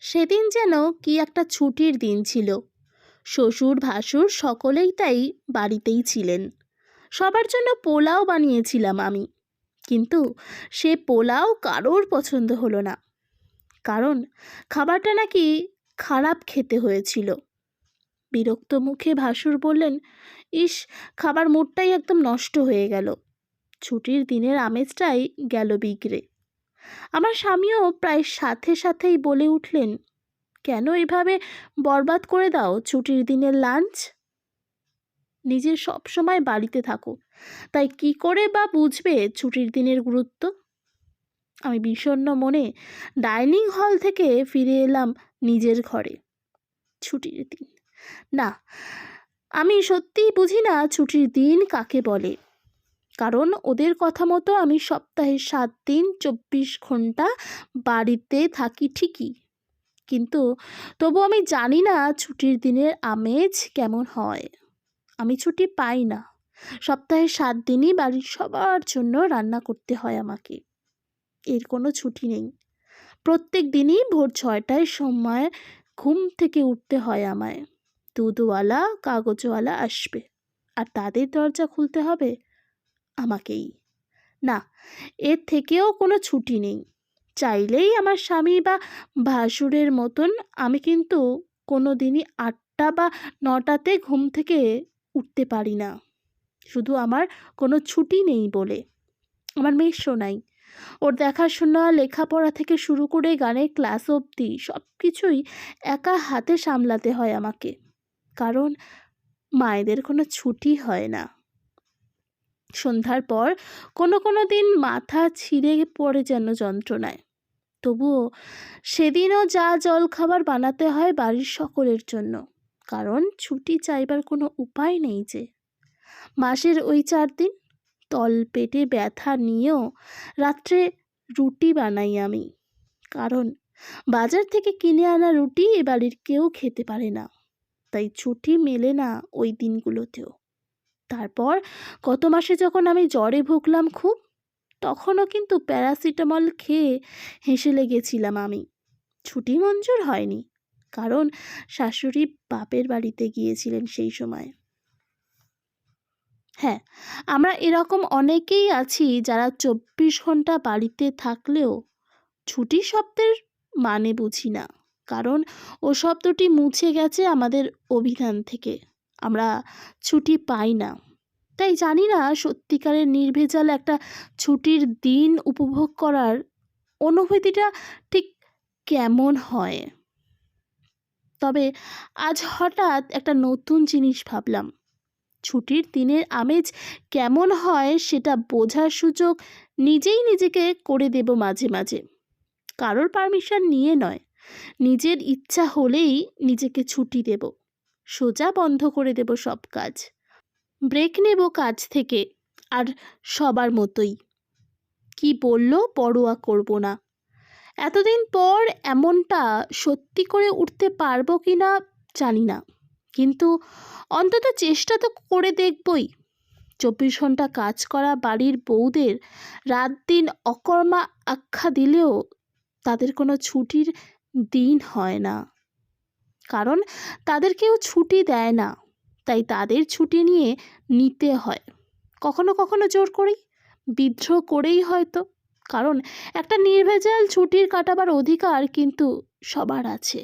সেদিন যেন কি একটা ছুটির দিন ছিল। শ্বশুর, ভাসুর সকলেই তাই বাড়িতেই ছিলেন। সবার জন্য পোলাও বানিয়েছিলাম আমি। কিন্তু সে পোলাও কারোর পছন্দ হলো না। কারণ খাবারটা নাকি খারাপ খেতে হয়েছিল। বিরক্ত মুখে ভাসুর বললেন, ইস, খাবার মুডটাই একদম নষ্ট হয়ে গেল। ছুটির দিনের আমেজটাই গেল বিগড়ে। আমার স্বামীও প্রায় সাথে সাথেই বলে উঠলেন, কেন এভাবে বরবাদ করে দাও ছুটির দিনের লাঞ্চ? নিজে সব সময় বাড়িতে থাকো, তাই কি করে বা বুঝবে ছুটির দিনের গুরুত্ব? আমি বিষণ্ণ মনে ডাইনিং হল থেকে ফিরে এলাম নিজের ঘরে, ছুটির দিন। না, আমি সত্যিই বুঝি না ছুটির দিন কাকে বলে। কারণ ওদের কথা মতো আমি সপ্তাহে সাত দিন চব্বিশ ঘণ্টা বাড়িতে থাকি ঠিকই। কিন্তু তবু আমি জানি না ছুটির দিনের আমেজ কেমন হয়। আমি ছুটি পাই না। সপ্তাহে সাত দিনই বাড়ির সবার জন্য রান্না করতে হয় আমাকে। এর কোনো ছুটি নেই। প্রত্যেক দিনই ভোর ছয়টায় সময় ঘুম থেকে উঠতে হয় আমায়। দুধওয়ালা, কাগজওয়ালা আসবে। আর তাদের দরজা খুলতে হবে? আমাকেই। না, এর থেকেও কোনো ছুটি নেই। চাইলেই আমার স্বামী বা ভাসুরের মতন আমি কিন্তু কোনো দিনই আটটা বা নটাতে ঘুম থেকে উঠতে পারি না। শুধু আমার কোনো ছুটি নেই বলে। আমার মেয়েশো নাই। ওর দেখাশোনা, লেখাপড়া থেকে শুরু করে গানের ক্লাস অবধি সব কিছুই একা হাতে সামলাতে হয় আমাকে। কারণ মায়েদের কোনো ছুটি হয় না। সন্ধ্যার পর কোনো কোনো দিন মাথা ছিঁড়ে পড়ে যেন যন্ত্রণায়। তবুও সেদিনও যা জল খাবার বানাতে হয় বাড়ির সকলের জন্য, কারণ ছুটি চাইবার কোনো উপায় নেই যে। মাসের ওই চার দিন তল পেটে ব্যথা নিয়েও রাত্রে রুটি বানাই আমি, কারণ বাজার থেকে কিনে আনা রুটি এ বাড়ির কেউ খেতে পারে না, তাই ছুটি মেলে না ওই দিনগুলোতেও। তারপর গত মাসে যখন আমি জ্বরে ভুগলাম খুব, তখনও কিন্তু প্যারাসিটামল খেয়ে হেসে লেগেছিলাম আমি। ছুটি মঞ্জুর হয়নি, কারণ শাশুড়ি বাপের বাড়িতে গিয়েছিলেন সেই সময়। হ্যাঁ আমরা এরকম অনেকেই আছি যারা চব্বিশ ঘণ্টা বাড়িতে থাকলেও ছুটি শব্দের মানে বুঝি না, কারণ ও শব্দটি মুছে গেছে আমাদের অভিধান থেকে। আমরা ছুটি পাই না। তাই জানি না সত্যিকারের নির্ভেজাল একটা ছুটির দিন উপভোগ করার অনুভূতিটা ঠিক কেমন হয়। তবে আজ হঠাৎ একটা নতুন জিনিস ভাবলাম। ছুটির দিনের আমেজ কেমন হয় সেটা বোঝার সুযোগ নিজেই নিজেকে করে দেব মাঝে মাঝে। কারোর পারমিশন নিয়ে নয়। নিজের ইচ্ছা হলেই নিজেকে ছুটি দেব। সোজা বন্ধ করে দেব সব কাজ। ব্রেক নেব কাজ থেকে, আর সবার মতোই। কি বলল পরোয়া করব না। এতদিন পর এমনটা সত্যি করে উঠতে পারব কি না জানি না। কিন্তু অন্তত চেষ্টা তো করে দেখবই। চব্বিশ ঘণ্টা কাজ করা বাড়ির বউদের রাত দিন অকর্মা আখ্যা দিলেও তাদের কোনো ছুটির দিন হয় না। কারণ তাদের কেউ ছুটি দেয় না। তাই তাদের ছুটি নিয়ে নিতে হয়। কখনো কখনো জোর করেই, বিদ্রোহ করেই হয়তো। কারণ একটা নির্ভেজাল ছুটির কাটাবার অধিকার কিন্তু সবার আছে।